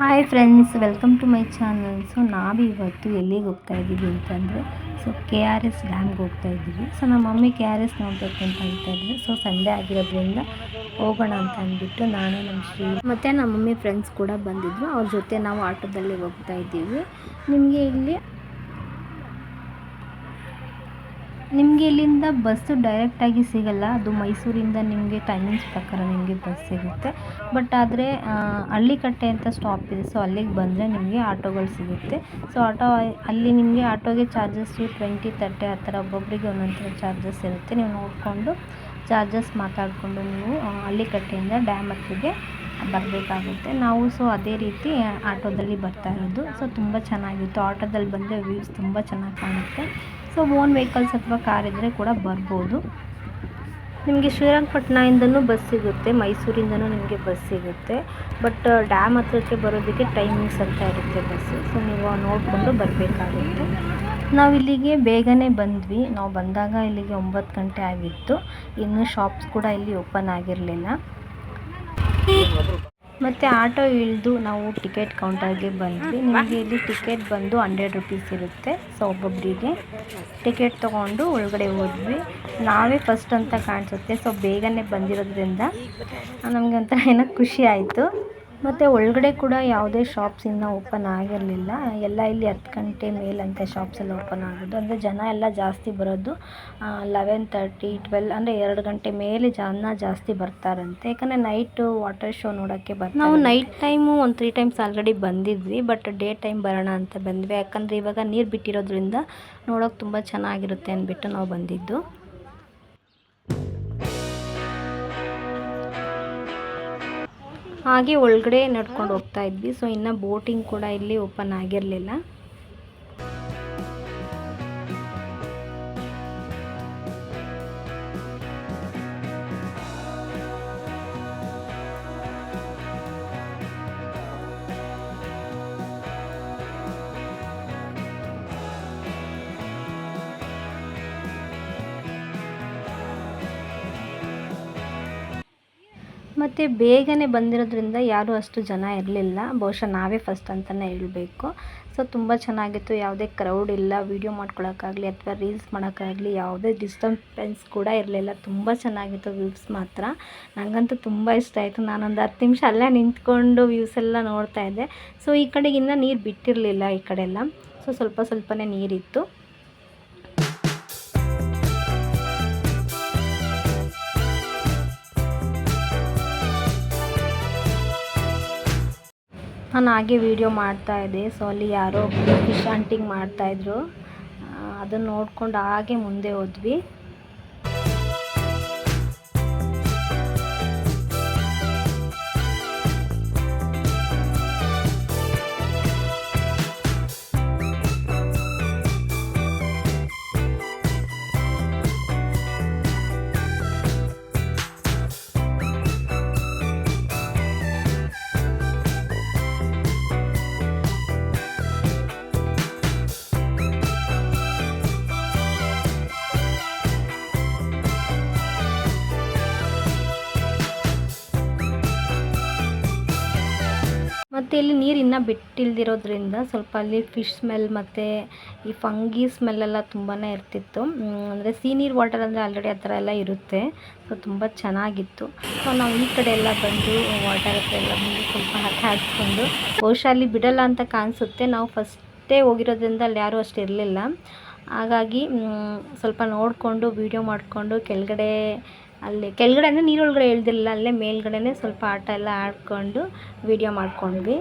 Hi friends welcome to my channel so ನಾವು ಇವತ್ತು ಎಲ್ಲಿಗೆ ಹೋಗ್ತಾ ಇದ್ದೀವಿ ಅಂತಂದರೆ ಸೊ ಕೆ ಆರ್ ಎಸ್ ಡ್ಯಾಮ್ಗೆ ಹೋಗ್ತಾ ಇದ್ದೀವಿ ಸೊ ನಮ್ಮ ಮಮ್ಮಿ ಕೆ ಆರ್ ಎಸ್ ನೋಡಬೇಕು ಅಂತ ಇದ್ವಿ ಸೊ ಸಂಡೇ ಆಗಿರೋದ್ರಿಂದ ಹೋಗೋಣ ಅಂತ ಅಂದ್ಬಿಟ್ಟು ನಾನು ನಮ್ಮ ಶ್ರೀ ಮತ್ತು ನಮ್ಮ ಮಮ್ಮಿ ಫ್ರೆಂಡ್ಸ್ ಕೂಡ ಬಂದಿದ್ದರು ಅವ್ರ ಜೊತೆ ನಾವು ಆಟೋದಲ್ಲಿ ಹೋಗ್ತಾ ಇದ್ದೀವಿ ನಿಮಗೆ ಇಲ್ಲಿ ನಿಮಗೆ ಇಲ್ಲಿಂದ ಬಸ್ಸು ಡೈರೆಕ್ಟಾಗಿ ಸಿಗಲ್ಲ. ಅದು ಮೈಸೂರಿಂದ ನಿಮಗೆ ಟೈಮಿಂಗ್ಸ್ ಪ್ರಕಾರ ನಿಮಗೆ ಬಸ್ ಸಿಗುತ್ತೆ. ಬಟ್ ಆದರೆ ಹಳ್ಳಿಕಟ್ಟೆ ಅಂತ ಸ್ಟಾಪ್ ಇದೆ. ಸೊ ಅಲ್ಲಿಗೆ ಬಂದರೆ ನಿಮಗೆ ಆಟೋಗಳು ಸಿಗುತ್ತೆ. ಸೊ ಆಟೋ, ಅಲ್ಲಿ ನಿಮಗೆ ಆಟೋಗೆ ಚಾರ್ಜಸ್ಸು ಟ್ವೆಂಟಿ ತರ್ಟಿ ಆ ಥರ ಒಬ್ಬೊಬ್ಬರಿಗೆ ಒಂದೊಂದು ಚಾರ್ಜಸ್ ಇರುತ್ತೆ. ನೀವು ನೋಡಿಕೊಂಡು ಚಾರ್ಜಸ್ ಮಾತಾಡಿಕೊಂಡು ನೀವು ಹಳ್ಳಿಕಟ್ಟೆಯಿಂದ ಡ್ಯಾಮ್ ಹತ್ತಿಗೆ ಬರಬೇಕಾಗುತ್ತೆ. ನಾವು ಸೊ ಅದೇ ರೀತಿ ಆಟೋದಲ್ಲಿ ಬರ್ತಾ ಇರೋದು. ಸೊ ತುಂಬ ಚೆನ್ನಾಗಿತ್ತು. ಆಟೋದಲ್ಲಿ ಬಂದರೆ ವ್ಯೂಸ್ ತುಂಬ ಚೆನ್ನಾಗಿ ಕಾಣುತ್ತೆ. ಸೊ ಓನ್ ವೆಹಿಕಲ್ಸ್ ಅಥವಾ ಕಾರ್ ಇದ್ದರೆ ಕೂಡ ಬರ್ಬೋದು. ನಿಮಗೆ ಶ್ರೀರಂಗಪಟ್ಟಣದಿಂದನೂ ಬಸ್ ಸಿಗುತ್ತೆ, ಮೈಸೂರಿಂದನೂ ನಿಮಗೆ ಬಸ್ ಸಿಗುತ್ತೆ. ಬಟ್ ಡ್ಯಾಮ್ ಹತ್ರಕ್ಕೆ ಬರೋದಕ್ಕೆ ಟೈಮಿಂಗ್ಸ್ ಅಂತ ಇರುತ್ತೆ ಬಸ್ಸು ಸೊ ನೀವು ನೋಡಿಕೊಂಡು ಬರಬೇಕಾಗುತ್ತೆ. ನಾವು ಇಲ್ಲಿಗೆ ಬೇಗನೆ ಬಂದ್ವಿ. ನಾವು ಬಂದಾಗ ಇಲ್ಲಿಗೆ ಒಂಬತ್ತು ಗಂಟೆ ಆಗಿತ್ತು. ಇನ್ನು ಶಾಪ್ಸ್ ಕೂಡ ಇಲ್ಲಿ ಓಪನ್ ಆಗಿರಲಿಲ್ಲ. ಮತ್ತು ಆಟೋ ಇಳಿದು ನಾವು ಟಿಕೆಟ್ ಕೌಂಟರ್ಗೆ ಬಂದ್ವಿ. ನಿಮಗೆ ಇಲ್ಲಿ ಟಿಕೆಟ್ ಬಂದು ಹಂಡ್ರೆಡ್ ರುಪೀಸ್ ಇರುತ್ತೆ ಸೊ ಒಬ್ಬೊಬ್ಬರಿಗೆ ಟಿಕೆಟ್ ತೊಗೊಂಡು ಒಳಗಡೆ ಹೋದ್ವಿ. ನಾವೇ ಫಸ್ಟ್ ಅಂತ ಕಾಣಿಸುತ್ತೆ. ಸೊ ಬೇಗನೆ ಬಂದಿರೋದ್ರಿಂದ ನಮಗೆ ಒಂಥರ ಏನೋ ಖುಷಿ ಆಯಿತು. ಮತ್ತು ಒಳಗಡೆ ಕೂಡ ಯಾವುದೇ ಶಾಪ್ಸ್ ಇನ್ನೂ ಓಪನ್ ಆಗಿರಲಿಲ್ಲ. ಎಲ್ಲ ಇಲ್ಲಿ ಹತ್ತು ಗಂಟೆ ಮೇಲಂತೆ ಶಾಪ್ಸ್ ಎಲ್ಲ ಓಪನ್ ಆಗೋದು. ಅಂದರೆ ಜನ ಎಲ್ಲ ಜಾಸ್ತಿ ಬರೋದು ಲೆವೆನ್ ತರ್ಟಿ ಟ್ವೆಲ್ ಅಂದರೆ ಎರಡು ಗಂಟೆ ಮೇಲೆ ಜನ ಜಾಸ್ತಿ ಬರ್ತಾರಂತೆ. ಯಾಕಂದರೆ ನೈಟು ವಾಟರ್ ಶೋ ನೋಡೋಕ್ಕೆ ಬರ್ತಾರೆ. ನಾವು ನೈಟ್ ಟೈಮು ಒಂದು ತ್ರೀ ಟೈಮ್ಸ್ ಆಲ್ರೆಡಿ ಬಂದಿದ್ವಿ ಬಟ್ ಡೇ ಟೈಮ್ ಬರೋಣ ಅಂತ ಬಂದ್ವಿ. ಯಾಕಂದರೆ ಇವಾಗ ನೀರು ಬಿಟ್ಟಿರೋದ್ರಿಂದ ನೋಡೋಕೆ ತುಂಬ ಚೆನ್ನಾಗಿರುತ್ತೆ ಅಂದ್ಬಿಟ್ಟು ನಾವು ಬಂದಿದ್ದು. ಹಾಗೆ ಒಳಗಡೆ ನಡ್ಕೊಂಡು ಹೋಗ್ತಾ ಇದ್ವಿ. ಸೊ ಇನ್ನು ಬೋಟಿಂಗ್ ಕೂಡ ಇಲ್ಲಿ ಓಪನ್ ಆಗಿರಲಿಲ್ಲ. ಮತ್ತು ಬೇಗನೆ ಬಂದಿರೋದ್ರಿಂದ ಯಾರೂ ಅಷ್ಟು ಜನ ಇರಲಿಲ್ಲ. ಬಹುಶಃ ನಾವೇ ಫಸ್ಟ್ ಅಂತಲೇ ಹೇಳಬೇಕು. ಸೊ ತುಂಬ ಚೆನ್ನಾಗಿತ್ತು. ಯಾವುದೇ ಕ್ರೌಡ್ ಇಲ್ಲ. ವೀಡಿಯೋ ಮಾಡ್ಕೊಳೋಕ್ಕಾಗಲಿ ಅಥವಾ ರೀಲ್ಸ್ ಮಾಡೋಕ್ಕಾಗಲಿ ಯಾವುದೇ ಡಿಸ್ಟರ್ಬೆನ್ಸ್ ಕೂಡ ಇರಲಿಲ್ಲ. ತುಂಬ ಚೆನ್ನಾಗಿತ್ತು ವ್ಯೂಸ್ ಮಾತ್ರ. ನನಗಂತೂ ತುಂಬ ಇಷ್ಟ ಆಯಿತು. ನಾನೊಂದು ಹತ್ತು ನಿಮಿಷ ಅಲ್ಲೇ ನಿಂತ್ಕೊಂಡು ವ್ಯೂಸ್ ಎಲ್ಲ ನೋಡ್ತಾ ಇದ್ದೆ. ಸೊ ಈ ಕಡೆಗಿನ್ನ ನೀರು ಬಿಟ್ಟಿರಲಿಲ್ಲ ಈ ಕಡೆ ಎಲ್ಲ. ಸೊ ಸ್ವಲ್ಪ ಸ್ವಲ್ಪನೇ ನೀರಿತ್ತು. ನಾನು ಹಾಗೆ ವೀಡಿಯೋ ಮಾಡ್ತಾಯಿದ್ದೆ ಸೊ ಅಲ್ಲಿ ಯಾರೋ ಫಿಶ್ ಹಂಟಿಂಗ್ ಮಾಡ್ತಾಯಿದ್ರು ಅದನ್ನು ನೋಡ್ಕೊಂಡು ಹಾಗೆ ಮುಂದೆ ಹೋದ್ವಿ. ಮತ್ತು ಇಲ್ಲಿ ನೀರು ಇನ್ನೂ ಬಿಟ್ಟಿಲ್ದಿರೋದ್ರಿಂದ ಸ್ವಲ್ಪ ಅಲ್ಲಿ ಫಿಶ್ ಸ್ಮೆಲ್ ಮತ್ತು ಈ ಫಂಗಿ ಸ್ಮೆಲ್ಲೆಲ್ಲ ತುಂಬಾ ಇರ್ತಿತ್ತು. ಅಂದರೆ ಸೀ ನೀರು ವಾಟರ್ ಅಂದರೆ ಆಲ್ರೆಡಿ ಆ ಥರ ಎಲ್ಲ ಇರುತ್ತೆ. ಸೊ ತುಂಬ ಚೆನ್ನಾಗಿತ್ತು. ಸೊ ನಾವು ಈ ಕಡೆ ಎಲ್ಲ ಬಂದು ವಾಟರ್ ಹತ್ರ ಎಲ್ಲ ಬಂದು ಸ್ವಲ್ಪ ಹಠ ಹಾಕ್ಕೊಂಡು, ಬಹುಶಃ ಅಲ್ಲಿ ಬಿಡಲ್ಲ ಅಂತ ಕಾಣಿಸುತ್ತೆ. ನಾವು ಫಸ್ಟೇ ಹೋಗಿರೋದ್ರಿಂದ ಅಲ್ಲಿ ಯಾರೂ ಅಷ್ಟು ಇರಲಿಲ್ಲ. ಹಾಗಾಗಿ ಸ್ವಲ್ಪ ನೋಡಿಕೊಂಡು ವೀಡಿಯೋ ಮಾಡಿಕೊಂಡು, ಕೆಳಗಡೆ ಅಲ್ಲಿ ಕೆಳಗಡೆ ಅಂದರೆ ನೀರೊಳಗಡೆ ಇಳ್ದಿರಲಿಲ್ಲ ಅಲ್ಲೇ ಮೇಲ್ಗಡೆನೇ ಸ್ವಲ್ಪ ಆಟ ಎಲ್ಲ ಆಡಿಕೊಂಡು ವೀಡಿಯೋ ಮಾಡ್ಕೊಂಡ್ವಿ.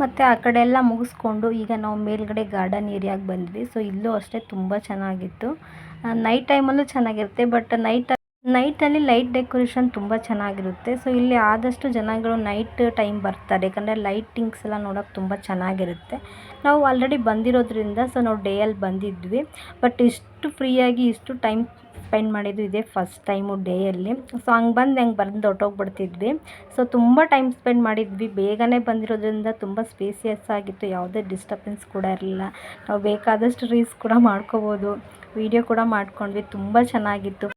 ಮತ್ತು ಆ ಕಡೆ ಎಲ್ಲ ಮುಗಿಸ್ಕೊಂಡು ಈಗ ನಾವು ಮೇಲ್ಗಡೆ ಗಾರ್ಡನ್ ಏರಿಯಾಗೆ ಬಂದ್ವಿ. ಸೊ ಇಲ್ಲೂ ಅಷ್ಟೇ ತುಂಬ ಚೆನ್ನಾಗಿತ್ತು. ನೈಟ್ ಟೈಮಲ್ಲೂ ಚೆನ್ನಾಗಿರುತ್ತೆ ಬಟ್ ನೈಟ್ ನೈಟಲ್ಲಿ ಲೈಟ್ ಡೆಕೋರೇಷನ್ ತುಂಬ ಚೆನ್ನಾಗಿರುತ್ತೆ. ಸೊ ಇಲ್ಲಿ ಆದಷ್ಟು ಜನಗಳು ನೈಟ್ ಟೈಮ್ ಬರ್ತಾರೆ. ಯಾಕಂದರೆ ಲೈಟಿಂಗ್ಸ್ ಎಲ್ಲ ನೋಡೋಕೆ ತುಂಬ ಚೆನ್ನಾಗಿರುತ್ತೆ. ನಾವು ಆಲ್ರೆಡಿ ಬಂದಿರೋದ್ರಿಂದ ಸೊ ನಾವು ಡೇಯಲ್ಲಿ ಬಂದಿದ್ವಿ. ಬಟ್ ಇಷ್ಟು ಫ್ರೀಯಾಗಿ ಇಷ್ಟು ಟೈಮ್ ಸ್ಪೆಂಡ್ ಮಾಡಿದ್ದು ಇದೇ ಫಸ್ಟ್ ಟೈಮು ಡೇಯಲ್ಲಿ ಸೊ ಹಂಗೆ ಬಂದು ಹಂಗೆ ಬಂದು ಹೊಟ್ಟೋಗ್ಬಿಡ್ತಿದ್ವಿ ಸೊ ತುಂಬ ಟೈಮ್ ಸ್ಪೆಂಡ್ ಮಾಡಿದ್ವಿ. ಬೇಗನೆ ಬಂದಿರೋದ್ರಿಂದ ತುಂಬ ಸ್ಪೇಸಿಯಸ್ ಆಗಿತ್ತು. ಯಾವುದೇ ಡಿಸ್ಟರ್ಬೆನ್ಸ್ ಕೂಡ ಇರಲಿಲ್ಲ. ನಾವು ಬೇಕಾದಷ್ಟು ರೀಲ್ಸ್ ಕೂಡ ಮಾಡ್ಕೋಬೋದು. ವಿಡಿಯೋ ಕೂಡ ಮಾಡ್ಕೊಂಡ್ವಿ. ತುಂಬ ಚೆನ್ನಾಗಿತ್ತು.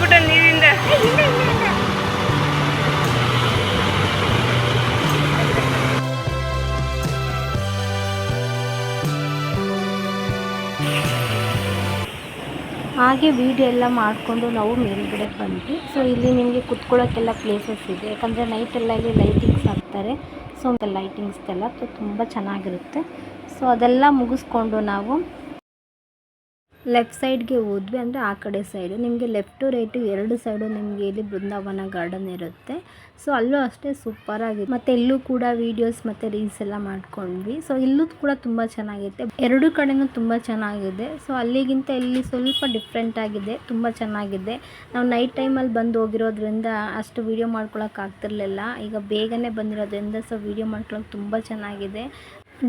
ಬಿದ್ದೋಗ್ಬಿಟ್ಟ ನೀರಿಂದ. ಹಾಗೆ ವೀಡಿಯೋ ಎಲ್ಲ ಮಾಡಿಕೊಂಡು ನಾವು ಮೇಲ್ಗಡೆ ಬಂದ್ವಿ. ಸೊ ಇಲ್ಲಿ ನಿಮಗೆ ಕುತ್ಕೊಳ್ಳೋಕ್ಕೆಲ್ಲ ಪ್ಲೇಸಸ್ ಇದೆ. ಯಾಕಂದರೆ ಎಲ್ಲ ಇಲ್ಲಿ ಲೈಟಿಂಗ್ಸ್ ಹಾಕ್ತಾರೆ. ಸೊ ಲೈಟಿಂಗ್ಸ್ದೆಲ್ಲ ತುಂಬ ಚೆನ್ನಾಗಿರುತ್ತೆ. ಸೊ ಅದೆಲ್ಲ ಮುಗಿಸ್ಕೊಂಡು ನಾವು ಲೆಫ್ಟ್ ಸೈಡ್ಗೆ ಹೋದ್ವಿ ಅಂದರೆ ಆ ಕಡೆ ಸೈಡು. ನಿಮಗೆ ಲೆಫ್ಟು ರೈಟು ಎರಡು ಸೈಡು ನಿಮಗೆ ಇಲ್ಲಿ ಬೃಂದಾವನ ಗಾರ್ಡನ್ ಇರುತ್ತೆ. ಸೊ ಅಲ್ಲೂ ಅಷ್ಟೇ ಸೂಪರಾಗಿದೆ. ಮತ್ತು ಇಲ್ಲೂ ಕೂಡ ವೀಡಿಯೋಸ್ ಮತ್ತು ರೀಲ್ಸ್ ಎಲ್ಲ ಮಾಡ್ಕೊಂಡ್ವಿ. ಸೊ ಇಲ್ಲೂ ಕೂಡ ತುಂಬ ಚೆನ್ನಾಗಿದೆ ಎರಡು ಕಡೆಯೂ ತುಂಬ ಚೆನ್ನಾಗಿದೆ. ಸೊ ಅಲ್ಲಿಗಿಂತ ಇಲ್ಲಿ ಸ್ವಲ್ಪ ಡಿಫ್ರೆಂಟ್ ಆಗಿದೆ. ತುಂಬ ಚೆನ್ನಾಗಿದೆ. ನಾವು ನೈಟ್ ಟೈಮಲ್ಲಿ ಬಂದು ಹೋಗಿರೋದ್ರಿಂದ ಅಷ್ಟು ವೀಡಿಯೋ ಮಾಡ್ಕೊಳಕ್ಕೆ ಈಗ ಬೇಗನೆ ಬಂದಿರೋದ್ರಿಂದ ಸೊ ವೀಡಿಯೋ ಮಾಡ್ಕೊಳಕ್ಕೆ ತುಂಬ ಚೆನ್ನಾಗಿದೆ.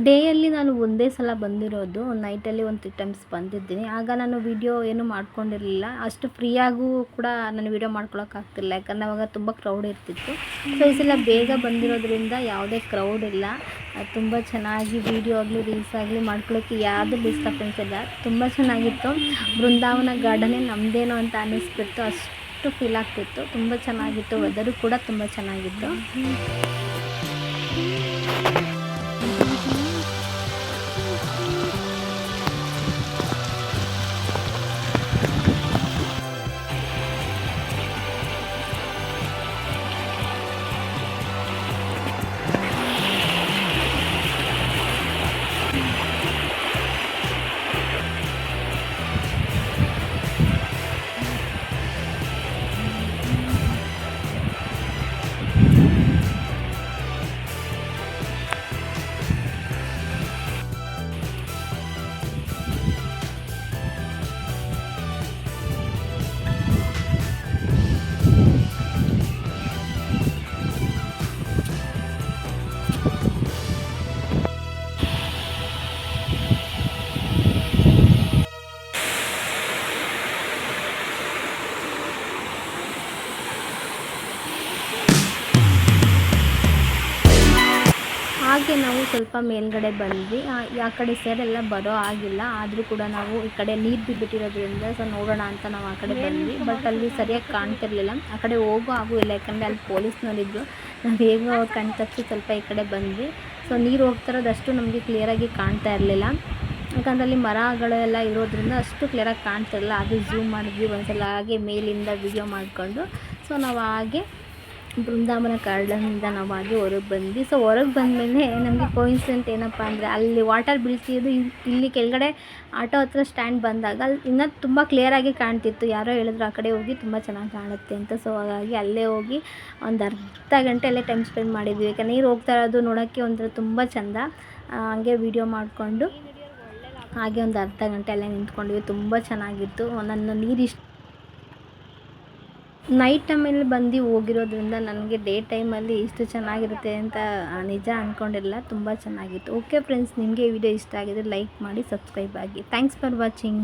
ಡೇಯಲ್ಲಿ ನಾನು ಒಂದೇ ಸಲ ಬಂದಿರೋದು, ನೈಟಲ್ಲಿ ಒಂದು ತ್ರೀ ಟೈಮ್ಸ್ ಬಂದಿದ್ದೀನಿ. ಆಗ ನಾನು ವೀಡಿಯೋ ಏನು ಮಾಡ್ಕೊಂಡಿರಲಿಲ್ಲ. ಅಷ್ಟು ಫ್ರೀಯಾಗೂ ಕೂಡ ನಾನು ವೀಡಿಯೋ ಮಾಡ್ಕೊಳಕ್ಕಾಗ್ತಿಲ್ಲ. ಯಾಕಂದರೆ ಅವಾಗ ತುಂಬ ಕ್ರೌಡ್ ಇರ್ತಿತ್ತು. ಸೊ ಈ ಬೇಗ ಬಂದಿರೋದ್ರಿಂದ ಯಾವುದೇ ಕ್ರೌಡ್ ಇಲ್ಲ. ತುಂಬ ಚೆನ್ನಾಗಿ ವಿಡಿಯೋ ಆಗಲಿ ರೀಲ್ಸ್ ಆಗಲಿ ಮಾಡ್ಕೊಳ್ಳೋಕ್ಕೆ ಯಾವುದು ಡಿಸ್ಟರ್ಬೆನ್ಸ್ ಇಲ್ಲ. ತುಂಬ ಚೆನ್ನಾಗಿತ್ತು. ಬೃಂದಾವನ ಗಾರ್ಡನೇ ನಮ್ಮದೇನೋ ಅಂತ ಅನ್ನಿಸ್ಬಿಟ್ಟು ಅಷ್ಟು ಫೀಲ್ ಆಗ್ತಿತ್ತು. ತುಂಬ ಚೆನ್ನಾಗಿತ್ತು. ವೆದರು ಕೂಡ ತುಂಬ ಚೆನ್ನಾಗಿತ್ತು. ಹಾಗೆ ನಾವು ಸ್ವಲ್ಪ ಮೇಲ್ಗಡೆ ಬಂದ್ವಿ. ಆ ಕಡೆ ಸೈಡ್ ಎಲ್ಲ ಬರೋ ಆಗಿಲ್ಲ. ಆದರೂ ಕೂಡ ನಾವು ಈ ಕಡೆ ನೀರು ಬಿದ್ದುಬಿಟ್ಟಿರೋದ್ರಿಂದ ಸೊ ನೋಡೋಣ ಅಂತ ನಾವು ಆ ಕಡೆ ಬಂದ್ವಿ. ಬಟ್ ಅಲ್ಲಿ ಸರಿಯಾಗಿ ಕಾಣ್ತಿರ್ಲಿಲ್ಲ. ಆ ಕಡೆ ಹೋಗೋ ಹಾಗೂ ಇಲ್ಲ. ಯಾಕಂದರೆ ಅಲ್ಲಿ ಪೊಲೀಸ್ನವರಿದ್ದರು ನಾವು ಹೇಗೋ ಅವ್ರು ಕಣ್ ತಪ್ಪಿಸಿ ಸ್ವಲ್ಪ ಈ ಕಡೆ ಬಂದ್ವಿ. ಸೊ ನೀರು ಹೋಗ್ತಿರೋದಷ್ಟು ನಮಗೆ ಕ್ಲಿಯರಾಗಿ ಕಾಣ್ತಾ ಇರಲಿಲ್ಲ. ಯಾಕಂದರೆ ಅಲ್ಲಿ ಮರಗಳೆಲ್ಲ ಇರೋದ್ರಿಂದ ಅಷ್ಟು ಕ್ಲಿಯರಾಗಿ ಕಾಣ್ತಿರಲಿಲ್ಲ. ಅದು ಝೂಮ್ ಮಾಡಿದ್ವಿ. ಒಂದ್ಸಲ ಹಾಗೆ ಮೇಲಿಂದ ವಿಡಿಯೋ ಮಾಡಿಕೊಂಡು. ಸೊ ನಾವು ಹಾಗೆ ಬೃಂದಾವನ ಗಾರ್ಡನ್ನಿಂದ ನಾವು ಹಾಗೆ ಹೊರಗೆ ಬಂದ್ವಿ. ಸೊ ಹೊರಗೆ ಬಂದಮೇಲೆ ನಮಗೆ ಕೋಯಿನ್ಸಿಡೆಂಟ್ ಏನಪ್ಪ ಅಂದರೆ ಅಲ್ಲಿ ವಾಟರ್ ಬೀಳ್ತಿದ್ದು ಇಲ್- ಇಲ್ಲಿ ಕೆಳಗಡೆ ಆಟೋ ಹತ್ರ ಸ್ಟ್ಯಾಂಡ್ ಬಂದಾಗ ಅಲ್ಲಿ ಇನ್ನೂ ತುಂಬ ಕ್ಲಿಯರಾಗಿ ಕಾಣ್ತಿತ್ತು. ಯಾರೋ ಹೇಳಿದ್ರು ಆ ಕಡೆ ಹೋಗಿ ತುಂಬ ಚೆನ್ನಾಗಿ ಕಾಣುತ್ತೆ ಅಂತ. ಸೊ ಹಾಗಾಗಿ ಅಲ್ಲೇ ಹೋಗಿ ಒಂದು ಅರ್ಧ ಗಂಟೆ ಅಲ್ಲೇ ಟೈಮ್ ಸ್ಪೆಂಡ್ ಮಾಡಿದ್ವಿ. ಯಾಕೆ ನೀರು ಹೋಗ್ತಾ ಇರೋದು ನೋಡೋಕ್ಕೆ ಒಂಥರ ತುಂಬ ಚೆಂದ. ಹಂಗೆ ವೀಡಿಯೋ ಮಾಡಿಕೊಂಡು ಹಾಗೆ ಒಂದು ಅರ್ಧ ಗಂಟೆ ಅಲ್ಲೇ ನಿಂತ್ಕೊಂಡ್ವಿ. ತುಂಬ ಚೆನ್ನಾಗಿತ್ತು. ನನ್ನ ನೀರು ಇಷ್ಟ ನೈಟ್ ಟೈಮಲ್ಲಿ ಬಂದು ಹೋಗಿರೋದ್ರಿಂದ ನನಗೆ ಡೇ ಟೈಮಲ್ಲಿ ಇಷ್ಟು ಚೆನ್ನಾಗಿರುತ್ತೆ ಅಂತ ನಿಜ ಅಂದ್ಕೊಂಡಿಲ್ಲ ತುಂಬ ಚೆನ್ನಾಗಿತ್ತು. ಓಕೆ ಫ್ರೆಂಡ್ಸ್ ನಿಮಗೆ ವಿಡಿಯೋ ಇಷ್ಟ ಆಗಿದ್ರೆ ಲೈಕ್ ಮಾಡಿ ಸಬ್ಸ್ಕ್ರೈಬ್ ಆಗಿ. Thanks for watching